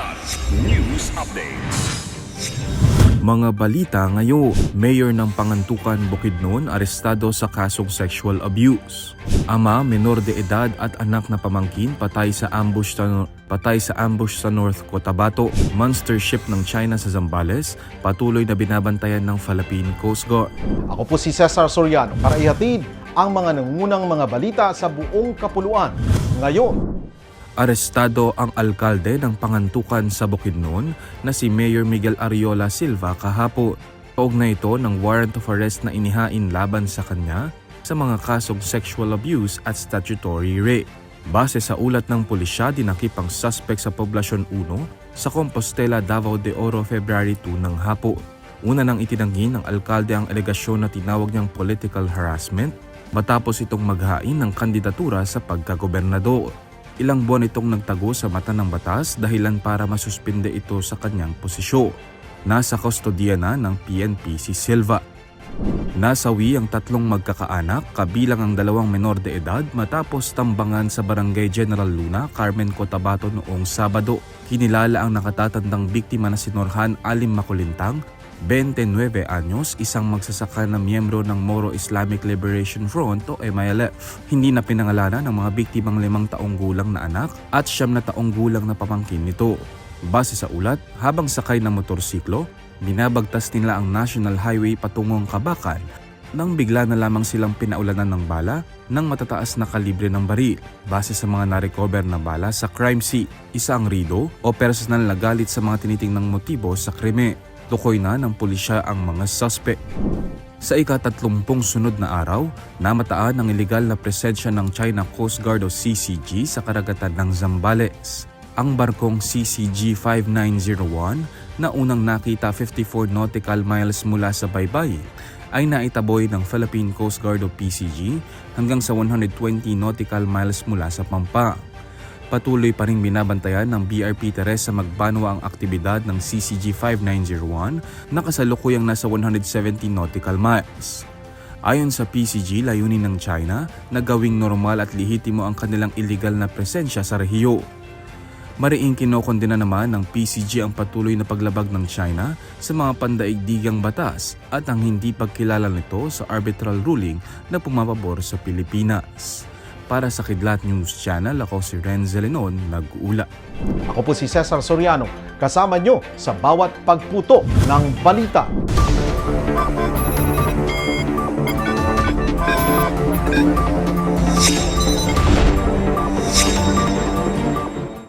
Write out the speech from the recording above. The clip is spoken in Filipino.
Kilat News Updates. Mga balita ngayon, Mayor ng Pangantukan Bukidnon arestado sa kasong sexual abuse. Ama, menor de edad at anak na pamangkin patay sa ambush sa patay sa ambush sa North Cotabato. Monster ship ng China sa Zambales patuloy na binabantayan ng Philippine Coast Guard. Ako po si Cesar Soriano para ihatid ang mga nangunang mga balita sa buong kapuluan. Ngayon, Arestado ang alkalde ng Pangantukan sa Bukidnon na si Mayor Miguel Ariola Silva kahapon. Kaugnay ito ng warrant of arrest na inihain laban sa kanya sa mga kasong sexual abuse at statutory rape. Base sa ulat ng pulisya, dinakip ang suspect sa Poblasyon 1 sa Compostela, Davao de Oro, February 2 ng hapon. Una nang itinanggi ng alkalde ang alegasyon na tinawag niyang political harassment matapos itong maghain ng kandidatura sa pagkagobernador. Ilang buwan itong nagtago sa mata ng batas dahilan para masuspinde ito sa kanyang posisyon. Nasa kustodiya na ng PNP si Silva. Nasawi ang tatlong magkakaanak kabilang ang dalawang menor de edad matapos tambangan sa Barangay General Luna, Carmen Cotabato noong Sabado. Kinilala ang nakatatandang biktima na si Norhan Alim Makulintang 29 anyos, isang magsasaka na miyembro ng Moro Islamic Liberation Front o MILF. Hindi na pinangalanan ng mga biktimang limang taong gulang na anak at siyam na taong gulang na pamangkin nito. Base sa ulat, habang sakay ng motorsiklo, binabagtas nila ang National Highway patungong Kabakan nang bigla na lamang silang pinaulanan ng bala ng matataas na kalibre ng baril. Base sa mga narecover na bala sa crime scene, isa ang rido o personal na galit sa mga tinitingnang motibo sa krime. Tukoy na ng pulisya ang mga suspect. Sa ikatatlumpung sunod na araw, namataan ang iligal na presensya ng China Coast Guard o CCG sa karagatan ng Zambales. Ang barkong CCG 5901 na unang nakita 54 nautical miles mula sa Baybay ay naitaboy ng Philippine Coast Guard o PCG hanggang sa 120 nautical miles mula sa Pampa. Patuloy pa rin binabantayan ng BRP Teresa Magbanwa ang aktibidad ng CCG 5901 na kasalukuyang nasa 170 nautical miles. Ayon sa PCG, layunin ng China na gawing normal at lihitimo ang kanilang illegal na presensya sa rehiyo. Mariing kinokondena naman ng PCG ang patuloy na paglabag ng China sa mga pandaigdigang batas at ang hindi pagkilala nito sa arbitral ruling na pumapabor sa Pilipinas. Para sa Kidlat News Channel, ako si Renzo Lenon, nag-uula. ako po si Cesar Soriano kasama nyo sa bawat pagputo ng balita.